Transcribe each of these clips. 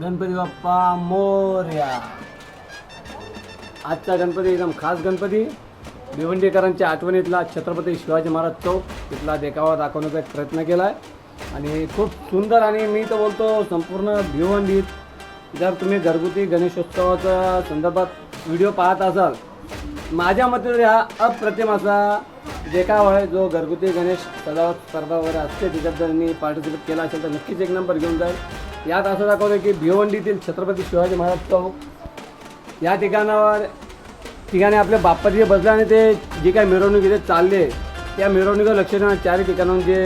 गणपती बाप्पा मोर्या. आजचा गणपती एकदम खास गणपती. भिवंडीकरांच्या आठवणीतला छत्रपती शिवाजी महाराज चौक तिथला देखावा दाखवण्याचा एक प्रयत्न केला आहे आणि खूप सुंदर आणि मी तर बोलतो संपूर्ण भिवंडीत. जर तुम्ही घरगुती गणेशोत्सवाच्या संदर्भात व्हिडिओ पाहत असाल माझ्या मते तरी हा अप्रतिम असा देखावा आहे जो घरगुती गणेश सजावट स्पर्धा वगैरे असते त्याच्यात जर मी पार्टिसिपेट केला असेल तर नक्कीच एक नंबर घेऊन जाईल. यात असं दाखवलं की भिवंडीतील छत्रपती शिवाजी महाराज चौक या ठिकाणावर ठिकाणी आपल्या बाप्पाजी बसले आणि ते जे काही मिरवणूक इथे चालले त्या मिरवणुकीवर लक्ष देणं चारही ठिकाणाहून जे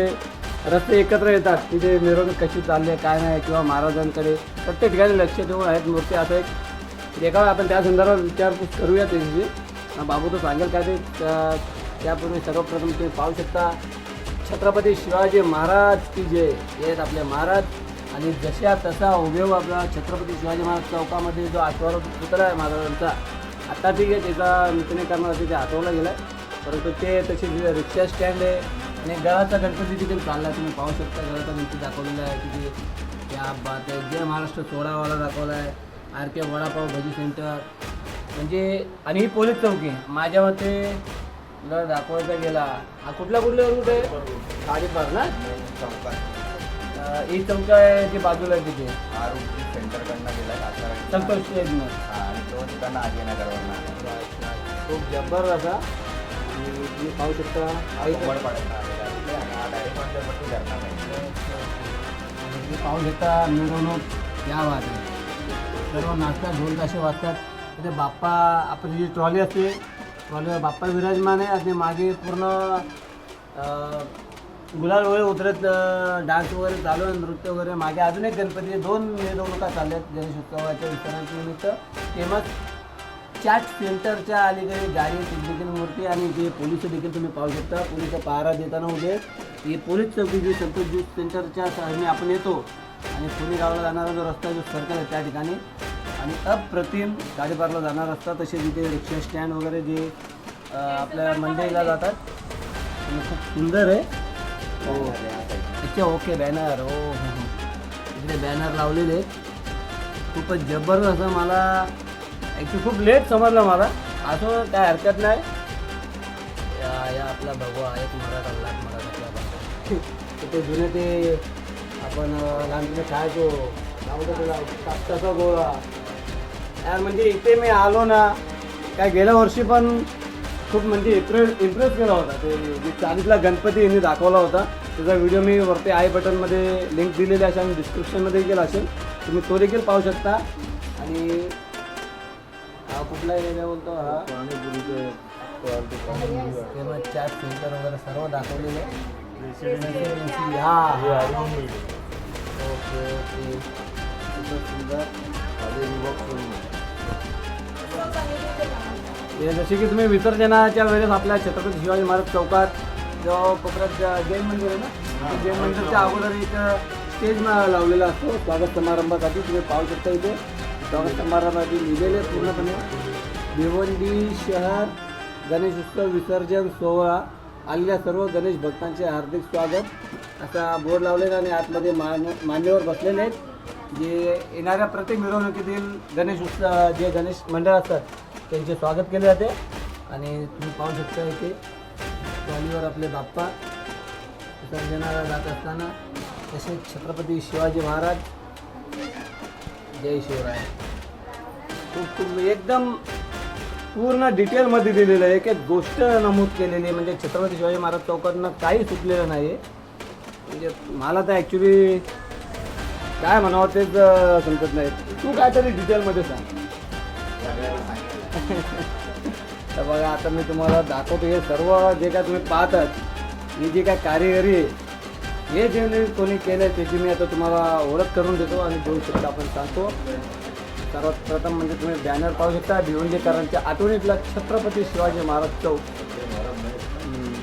रस्ते एकत्र येतात तिथे मिरवणूक कशी चालली आहे काय नाही किंवा महाराजांकडे प्रत्येक ठिकाणी लक्ष देऊन आहेत मूर्ती. असं एक देखावा आपण त्या संदर्भात विचारपूस करूया त्याची बाबू तो सांगेल काय ते त्या- त्यापूर्वी सर्वप्रथम तुम्ही पाहू शकता छत्रपती शिवाजी महाराज की जय. हे आहेत आपले महाराज. आणि जशा तसा उभेव आपला छत्रपती शिवाजी महाराज चौकामध्ये जो आश्वार पुतळा आहे महाराजांचा आता ठीक आहे त्याचा नूतनीकरणासाठी ते हटवला गेला आहे परंतु ते तशी रिक्षा स्टँड आहे आणि गळाचा गणपती तिथे चालला. तुम्ही पाहू शकता गळाचा गणपती दाखवलेला आहे तिथे. या बात आहे जय महाराष्ट्र सोडावाला दाखवला आहे. R K vada pav bhaji centre म्हणजे आणि ही पोलीस चौकी आहे. माझ्या मते दाखवायचा गेला. हा कुठला कुठला रूट आहे? साडेपाच ना? ही चौक आहे ती बाजूला आहे तिथे. हा रूट सेंटरकडनं गेला संतोष स्टेजनं आणि तो तिकडनं आजीनगरवरनं खूप जब्बर असा आणि तुम्ही पाहू शकता हा इथं- उमरपाड्यातनं आलेला आहे आणि हा पंढरपूरची आहे तुम्ही पाहू शकता मिरवणूक या आहे सर्व नाचतात ढोल ताशे वाजतात. तिथे बाप्पा आपली जी ट्रॉली असते ट्रॉलीवर बाप्पा विराजमान आहे. आणि मागे पूर्ण अं, गुलाल वगैरे उतरत डान्स वगैरे चालू आहे नृत्य वगैरे मागे. अजून एक गणपती दोन मिरवणुका चालल्या आहेत गणेशोत्सवाच्या विसर्जनाच्या निमित्त फेमस चॅट सेंटरच्या अलीकडे गाडी देखील मूर्ती आणि जे पोलीस देखील तुम्ही पाहू शकता. पोलीस पहारा देताना उभे हे पोलीस चौकी जी संतोष ज्यूस सेंटरच्या सहने आपण येतो आणि पुणे गावाला जाणारा जो रस्ता जो सर्कल आहे त्या ठिकाणी. आणि अप्रतिम गाडीपारला जाणारा रस्ता तसेच इथे रिक्षा स्टँड वगैरे जे आपल्या मंडईला जातात. आणि खूप सुंदर आहे. हो अच्छा ओके बॅनर हो. हो, हो. इकडे बॅनर लावलेले आहेत. खूपच जबरदस्त असं मला. ॲक्च्युली खूप लेट समजलं मला. असं काय हरकत नाही. या या आपला भगवा एक मराठा लाख मराठा ते जुने ते आपण अं, लहानपणी खायचो. लावतो त्याला कापसाचा गोळा. यार म्हणजे इथे मी आलो ना. काय गेल्या वर्षी पण खूप म्हणजे इम्प्रेस इम्प्रेस केला होता. ते जे चाळीसला गणपती यांनी दाखवला होता त्याचा व्हिडिओ मी वरती आय बटनमध्ये लिंक दिलेली असेल आणि डिस्क्रिप्शनमध्ये देखील असेल. तुम्ही तो देखील पाहू शकता. आणि हा कुठला एरिया बोलतो हा? फेमस चॅट सेंटर वगैरे सर्व दाखवलेलं आहे. हा ओके ओके सुंदर. जसे की तुम्ही विसर्जनाच्या वेळेस आपल्या छत्रपती शिवाजी महाराज चौकात जो कोपऱ्यात जैन मंदिर आहे ना जैन मंदिरच्या अगोदर एक स्टेज लावलेला असतो. स्वागत समारंभासाठी तुम्ही पाहू शकता इथे. स्वागत समारंभासाठी लिहिलेले पूर्णपणे. भिवंडी शहर गणेश उत्सव विसर्जन सोहळा आलेल्या सर्व गणेश भक्तांचे हार्दिक स्वागत. असा बोर्ड लावलेला आणि आतमध्ये मान मान्यवर बसलेले आहेत. जे येणाऱ्या प्रत्येक मिरवणुकीतील गणेश उत्सव जे गणेश मंडळ असतात त्यांचे स्वागत केले जाते. आणि तुम्ही पाहू शकता इथे ट्रॉलीवर आपले बाप्पा विसर्जनाला जात असताना तसेच छत्रपती शिवाजी महाराज. जय शिवराय. खूप खूप एकदम पूर्ण डिटेलमध्ये दिलेलं आहे एक एक गोष्ट नमूद केलेली आहे. म्हणजे छत्रपती शिवाजी महाराज चौकातनं काही सुटलेलं नाही आहे म्हणजे मला तर ॲक्च्युली काय म्हणावं तेच समजत नाही. तू काहीतरी डिटेलमध्ये सांग. तर बघा आता मी तुम्हाला दाखवतो हे सर्व जे काय तुम्ही पाहतात ही जी काय कारिगिरी आहे हे जे मी कोणी केलं आहे त्याची मी आता तुम्हाला ओळख करून देतो आणि दोन शब्द आपण सांगतो. सर्वात प्रथम म्हणजे तुम्ही बॅनर पाहू शकता भिवंडीकरांच्या आठवणीतला छत्रपती शिवाजी महाराज चौक.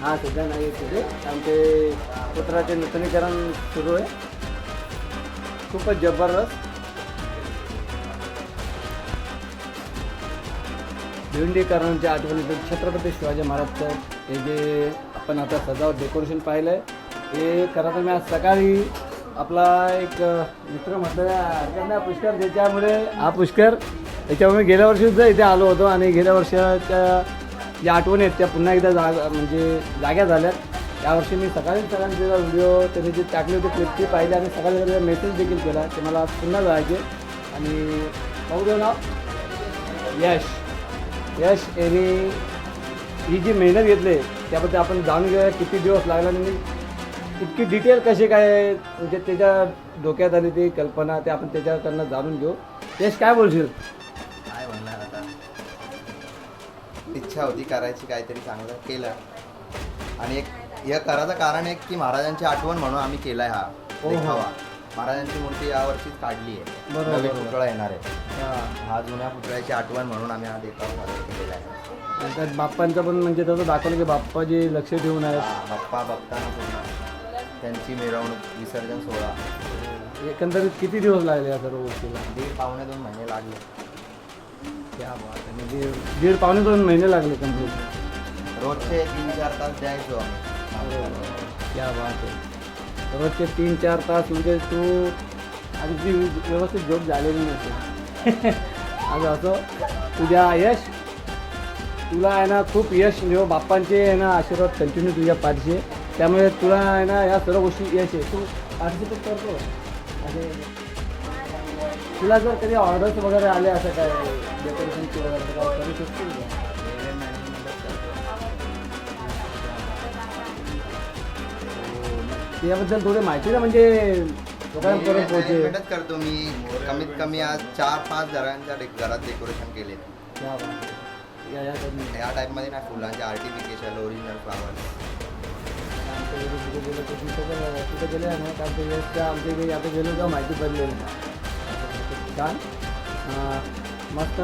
हा सध्या नाही आहे तिथे. आमचे पुत्राचे नूतनीकरण सुरू आहे. खूपच जबरदस्त. भिवंडीकरांच्या आठवणीतून छत्रपती शिवाजी महाराजचं हे जे आपण आता सजावट डेकोरेशन पाहिलं आहे हे खरं तर मी आज सकाळी आपला एक मित्र म्हटलं पुष्कर ज्याच्यामुळे हा पुष्कर त्याच्यामुळे गेल्या वर्षीसुद्धा इथे आलो होतो आणि गेल्या वर्षाच्या ज्या आठवणी आहेत त्या पुन्हा एकदा जाग म्हणजे जाग्या झाल्यात. यावर्षी मी सकाळी सगळ्यांनी व्हिडिओ त्यांनी जे टाकले होते क्लिप ती पाहिले आणि सकाळी त्याचा मेसेज देखील केला ते मला पुन्हा जायचे. आणि पाहू देऊ ना. यश. यश यांनी ही जी मेहनत घेतली त्याबद्दल आपण जाणून घेऊया किती दिवस लागला आणि इतकी डिटेल कसे काय म्हणजे त्याच्या डोक्यात आली ती कल्पना ते आपण त्याच्याकडनं जाणून घेऊ. यश काय बोलशील? काय म्हणणार आता? इच्छा होती करायची काहीतरी चांगलं केलं. आणि एक हे करायचं कारण एक की महाराजांची आठवण म्हणून आम्ही केलाय हा हो. देखावा. महाराजांची मूर्ती यावर्षीच काढली आहे. बरोबर, नवीन बरोबर. पुतळा येणार आहे. हां. हा जुन्या पुतळ्याची आठवण म्हणून आम्ही हा देखावा सादर केलेला आहे. आणि त्यात बाप्पांचं पण म्हणजे तसं दाखवलं की बाप्पा जे लक्ष ठेवून आहेत. हा, बाप्पा बघताना पूर्ण त्यांची मिरवणूक विसर्जन सोहळा. एकंदरीत किती दिवस लागले या सर्व गोष्टीला? दीड पावणे दोन महिने लागले. क्या बात आहे. म्हणजे दीड पावणे दोन महिने लागले कंप्लीट रोजचे तीन चार तास द्यायचो आम्ही. क्या बात आहे. रोजचे तीन चार तास म्हणजे तू अगदी व्यवस्थित झोप झालेली नसेल. आज असं तुझ्या यश तुला आहे ना खूप यश म्हणजे बाप्पांचे आहे ना आशीर्वाद कंटिन्यू तुझ्या पाठीशी. त्यामुळे तुला आहे ना या सर्व गोष्टी यश आहे. तू पार्टिसिपेट करतो. तुला जर कधी ऑर्डर्स वगैरे आले असं काय डेकोरेशनची वगैरे काय करू शकतील त्याबद्दल थोडी माहिती ना म्हणजे लोकांपर्यंत पोहोचेल. करतो मी. कमीत कमी आज चार पाच घरांच्या घरात डेकोरेशन केले. क्या बात आहे. या या कधी या टाईपमध्ये ना फुलांचे आर्टिफिकेशन ओरिजिनल फ्लावर आमच्या घरी कुठे गेलो तर तिथं पण तिथं गेले ना आमच्या यशच्या आमच्या इथे आता गेलो माहिती पडलेली. छान. अं, मस्त.